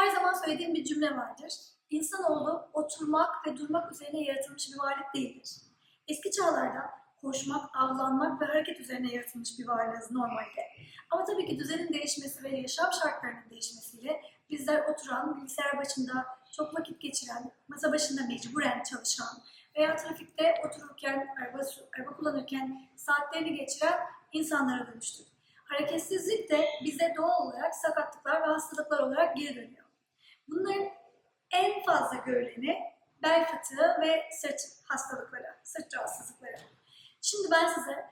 Her zaman söylediğim bir cümle vardır. İnsanoğlu oturmak ve durmak üzerine yaratılmış bir varlık değildir. Eski çağlarda koşmak, avlanmak ve hareket üzerine yaratılmış bir varlığız normalde. Ama tabii ki düzenin değişmesi ve yaşam şartlarının değişmesiyle bizler oturan, bilgisayar başında çok vakit geçiren, masa başında mecburen çalışan veya trafikte otururken, araba, araba kullanırken saatlerini geçiren insanlara dönüştük. Hareketsizlik de bize doğal olarak sakatlıklar ve hastalıklar olarak geri dönüyor. Bunların en fazla görüleni bel fıtığı ve sırt hastalıkları, sırt rahatsızlıkları. Şimdi ben size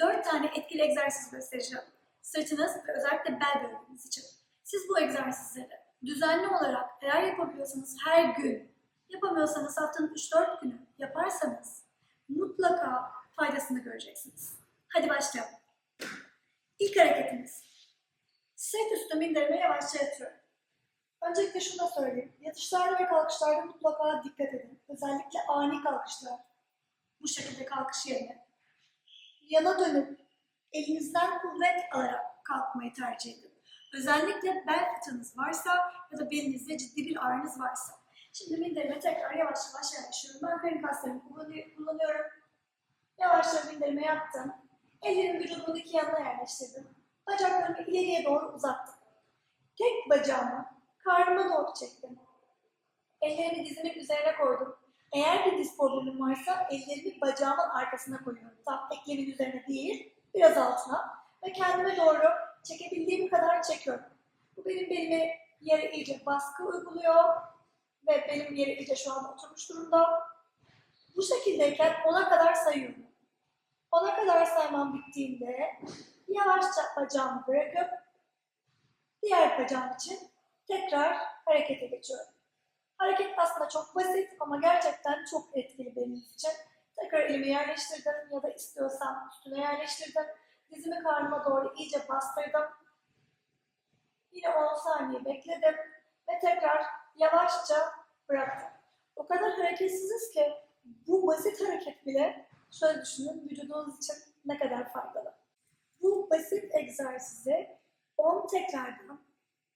dört tane etkili egzersiz göstereceğim. Sırtınız ve özellikle bel bölgeniz için. Siz bu egzersizleri düzenli olarak eğer yapabiliyorsanız her gün, yapamıyorsanız haftanın 3-4 günü yaparsanız mutlaka faydasını göreceksiniz. Hadi başlayalım. İlk hareketimiz. Sırt üstü minderime yavaşça yatıyorum. Öncelikle şunu da söyleyeyim. Yatışlarda ve kalkışlarda mutlaka dikkat edin. Özellikle ani kalkışlar. Bu şekilde kalkış yerine. Yana dönüp elinizden kuvvet alarak kalkmayı tercih edin. Özellikle bel fıtığınız varsa ya da belinizde ciddi bir ağrınız varsa. Şimdi minderime tekrar yavaş yavaş yerleşiyorum. Ben karın kaslarımı kullanı- kullanıyorum. Yavaşça minderime yattım. Ellerimi vücudumun iki yanına yerleştirdim. Bacaklarımı ileriye doğru uzattım. Tek bacağımı karnıma doğru çektim. Ellerimi dizimin üzerine koydum. Eğer bir diz problemim varsa ellerimi bacağımın arkasına koyuyorum. Tam eklemin üzerine değil, biraz altına. Ve kendime doğru çekebildiğim kadar çekiyorum. Bu benim belime yere iyice baskı uyguluyor. Ve benim yere iyice şu an oturmuş durumda. Bu şekildeyken ona kadar sayıyorum. Ona kadar saymam bittiğinde yavaşça bacağımı bırakıp diğer bacağım için tekrar harekete geçiyorum. Hareket aslında çok basit ama gerçekten çok etkili benim için. Tekrar elimi yerleştirdim ya da istiyorsam üstüne yerleştirdim. Dizimi karnıma doğru iyice bastırdım. Yine 10 saniye bekledim ve tekrar yavaşça bıraktım. O kadar hareketsiziz ki bu basit hareket bile şöyle düşünün vücudunuz için ne kadar faydalı. Bu basit egzersizi 10 tekrardan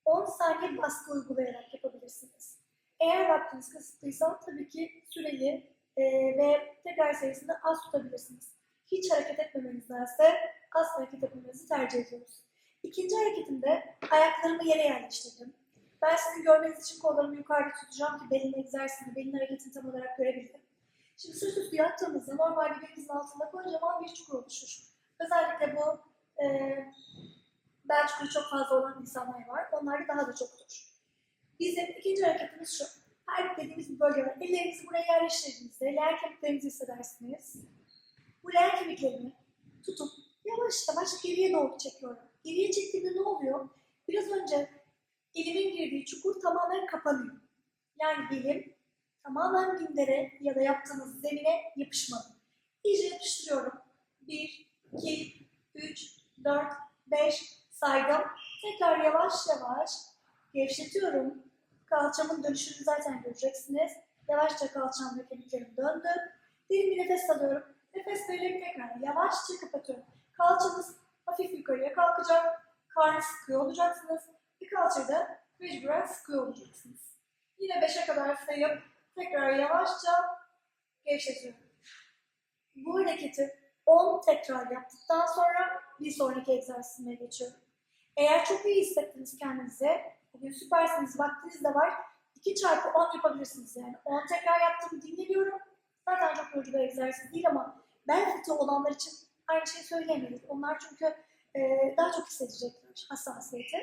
10 saniye baskı uygulayarak yapabilirsiniz. Eğer vaktiniz kısıtlıysa tabii ki süreyi e, ve tekrar sayısını az tutabilirsiniz. Hiç hareket etmemenizdense az hareket etmenizi tercih ediyoruz. İkinci hareketimde ayaklarımı yere yerleştirdim. Ben sizin görmeniz için kollarımı yukarıda tutacağım ki belin egzersizini, belin hareketini tam olarak görebilirim. Şimdi sırt üstü yattığımızda normal bir belimizin altında kocaman bir çukur oluşur. Özellikle bu e, bel çukuru çok fazla olan insanlar var. Onlarda daha da çoktur. Bizim ikinci hareketimiz şu. Her dediğimiz bir bölge var. Ellerinizi buraya yerleştirdiğinizde leğer kemiklerinizi hissedersiniz. Bu leğer kemiklerini tutup yavaş yavaş geriye doğru çekiyorum. Geriye çektiğimde ne oluyor? Biraz önce elimin girdiği çukur tamamen kapanıyor. Yani belim tamamen mindere ya da yaptığınız zemine yapışmadı. İyice yapıştırıyorum. 1, 2, 3, 4, 5 saydım. Tekrar yavaş yavaş gevşetiyorum. Kalçamın dönüşünü zaten göreceksiniz. Yavaşça kalçam ve kemiklerim döndü. Derin bir nefes alıyorum. Nefes vererek tekrar yavaşça kapatıyorum. Kalçanız hafif yukarıya kalkacak. Karnı sıkıyor olacaksınız. Bir kalçayı da mecburen sıkıyor olacaksınız. Yine 5'e kadar sayıp tekrar yavaşça gevşetiyorum. Bu hareketi 10 tekrar yaptıktan sonra bir sonraki egzersizime geçiyorum. Eğer çok iyi hissettiniz kendinize, bugün süpersiniz, vaktiniz de var, 2 çarpı 10 yapabilirsiniz yani. 10 tekrar yaptım, dinleniyorum. Zaten çok yorucu bir egzersiz değil ama bel fıtığı olanlar için aynı şeyi söyleyemeyiz. Onlar çünkü e, daha çok hissedecekler hassasiyeti.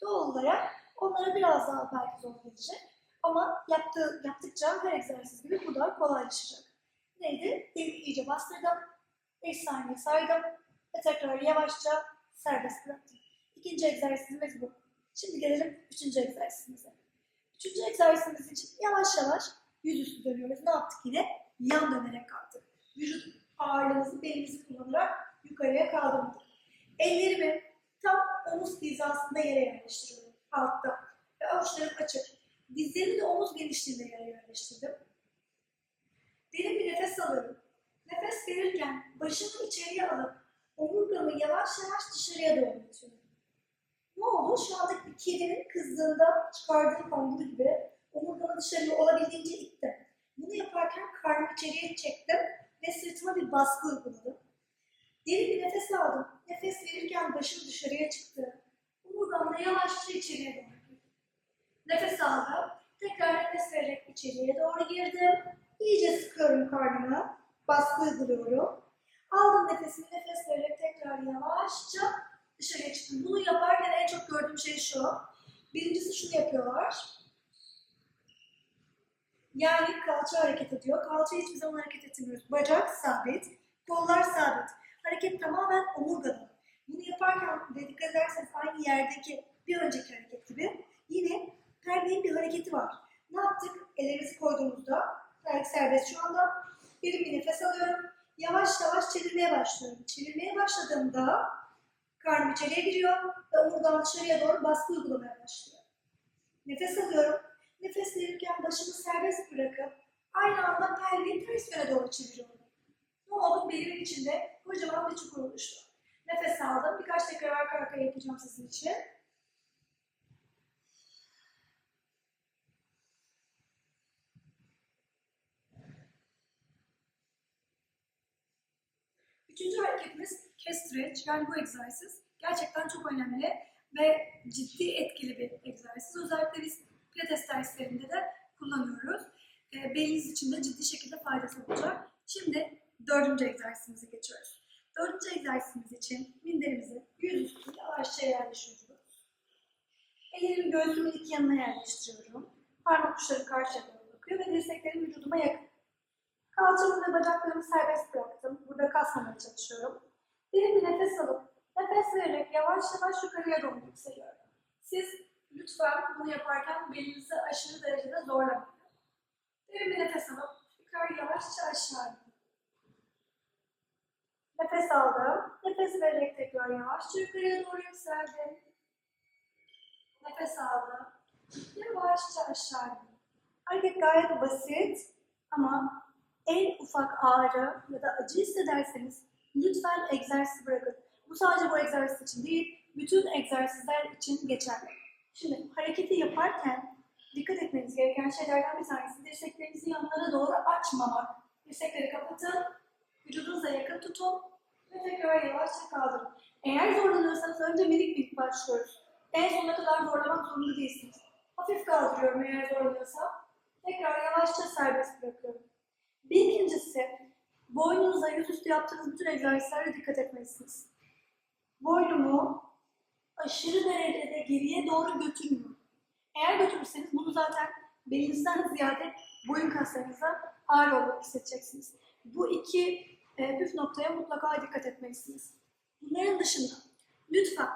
Doğal olarak onlara biraz daha belki zor gelecek. Ama yaptığı, yaptıkça her egzersiz gibi bu da kolaylaşacak. Neydi? Elimi iyice bastırdım. 5 saniye saydım ve tekrar yavaşça serbest bıraktım. İkinci egzersizimiz bu. Şimdi gelelim üçüncü egzersizimize. Üçüncü egzersizimiz için yavaş yavaş yüzüstü dönüyoruz. Ne yaptık yine? Yan dönerek kalktık. Vücut ağırlığımızı belimizi kullanarak yukarıya kaldırdık. Ellerimi tam omuz hizasında yere yerleştiriyorum. Altta. Ve avuçlarım açık. Dizlerimi de omuz genişliğinde yere yerleştirdim. Derin bir nefes alıyorum. Nefes verirken başımı içeriye alıp omurgamı yavaş yavaş dışarıya doğru atıyorum. Ne oldu? Şu anda bir kedinin kızdığı kızdığında çıkardığım kanguru gibi omurgamı dışarıya olabildiğince ittim. Bunu yaparken karnımı içeriye çektim ve sırtıma bir baskı uyguladım. Derin bir nefes aldım. Nefes verirken başım dışarıya çıktı. Omurgamla yavaşça içeriye doğru. Nefes aldım. Tekrar nefes vererek içeriye doğru girdim. İyice sıkıyorum karnımı. Baskı uyguluyorum. Aldım nefesimi nefes vererek tekrar yavaşça dışarıya çıktım. Bunu yaparken en çok gördüğüm şey şu. Birincisi şunu yapıyorlar. Yani kalça hareket ediyor. Kalça hiçbir zaman hareket etmiyoruz. Bacak sabit, kollar sabit. Hareket tamamen omurgada. Bunu yaparken dikkat ederseniz aynı yerdeki bir önceki hareket gibi yine perdenin bir hareketi var. Ne yaptık? Ellerimizi koyduğumuzda belki serbest şu anda derin bir nefes alıyorum. Yavaş yavaş çevirmeye başlıyorum. Çevirmeye başladığımda karnım içeriye giriyor ve omurgam dışarıya doğru baskı uygulamaya başlıyor. Nefes alıyorum. Nefes verirken başımı serbest bırakıp aynı anda pelviyi ters yöne doğru çeviriyorum. Ne oldu? Belimin içinde kocaman bir çukur oluştu. Nefes aldım. Birkaç tekrar arka arkaya yapacağım sizin için. Üçüncü hareketimiz chest stretch. Yani bu egzersiz gerçekten çok önemli ve ciddi etkili bir egzersiz. Özellikle biz pilates derslerinde de kullanıyoruz. E, beliniz için de ciddi şekilde faydası olacak. Şimdi dördüncü egzersizimize geçiyoruz. Dördüncü egzersizimiz için minderimizi yüzüstü yavaşça yerleştiriyoruz. Ellerimi göğsümün iki yanına yerleştiriyorum. Parmak uçları karşıya doğru bakıyor ve dirseklerim vücuduma yakın. Kalçamı ve bacaklarımı serbest bıraktım. Burada kasmamaya çalışıyorum. Derin bir nefes alıp nefes vererek yavaş yavaş yukarıya doğru yükseliyorum. Siz lütfen bunu yaparken belinizi aşırı derecede zorlamayın. Derin bir nefes alıp yukarı yavaşça aşağı. Nefes aldım. Nefes vererek tekrar yavaşça yukarıya doğru yükseldim. Nefes aldım. Yavaşça aşağı inin. Hareket gayet basit ama en ufak ağrı ya da acı hissederseniz lütfen egzersiz bırakın. Bu sadece bu egzersiz için değil, bütün egzersizler için geçerli. Şimdi hareketi yaparken dikkat etmeniz gereken şeylerden bir tanesi dirseklerinizi yanlara doğru açmamak. Dirsekleri kapatın, vücudunuza yakın tutun ve tekrar yavaşça kaldırın. Eğer zorlanıyorsanız önce minik minik başlıyoruz. En sonuna kadar zorlamak zorunda değilsiniz. Hafif kaldırıyorum eğer zorlanıyorsam. Tekrar yavaşça serbest bırakıyorum. Bir ikincisi, boynunuza yüzüstü yaptığınız bütün egzersizlere dikkat etmelisiniz. Boynumu aşırı derecede geriye doğru götürmüyorum. Eğer götürürseniz bunu zaten belinizden ziyade boyun kaslarınıza ağır olarak hissedeceksiniz. Bu iki e, püf noktaya mutlaka dikkat etmelisiniz. Bunların dışında lütfen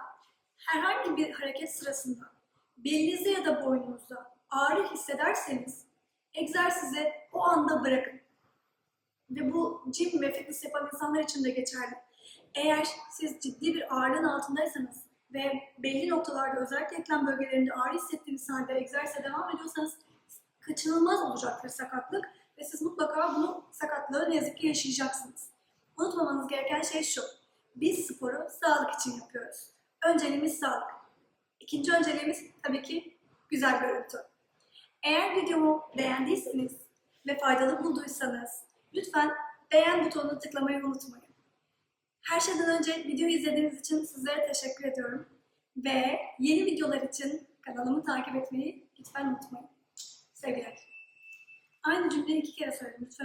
herhangi bir hareket sırasında belinizde ya da boynunuzda ağrı hissederseniz egzersizi o anda bırakın. Ve bu gym ve fitness yapan insanlar için de geçerli. Eğer siz ciddi bir ağrının altındaysanız ve belli noktalarda özellikle eklem bölgelerinde ağrı hissettiğiniz halde egzersize devam ediyorsanız kaçınılmaz olacaktır sakatlık ve siz mutlaka bunu sakatlığı ne yazık ki yaşayacaksınız. Unutmamanız gereken şey şu. Biz sporu sağlık için yapıyoruz. Önceliğimiz sağlık. İkinci önceliğimiz tabii ki güzel görüntü. Eğer videomu beğendiyseniz ve faydalı bulduysanız lütfen beğen butonuna tıklamayı unutmayın. Her şeyden önce videoyu izlediğiniz için sizlere teşekkür ediyorum. Ve yeni videolar için kanalımı takip etmeyi lütfen unutmayın. Sevgiler. Aynı cümleyi iki kere söyledim lütfen.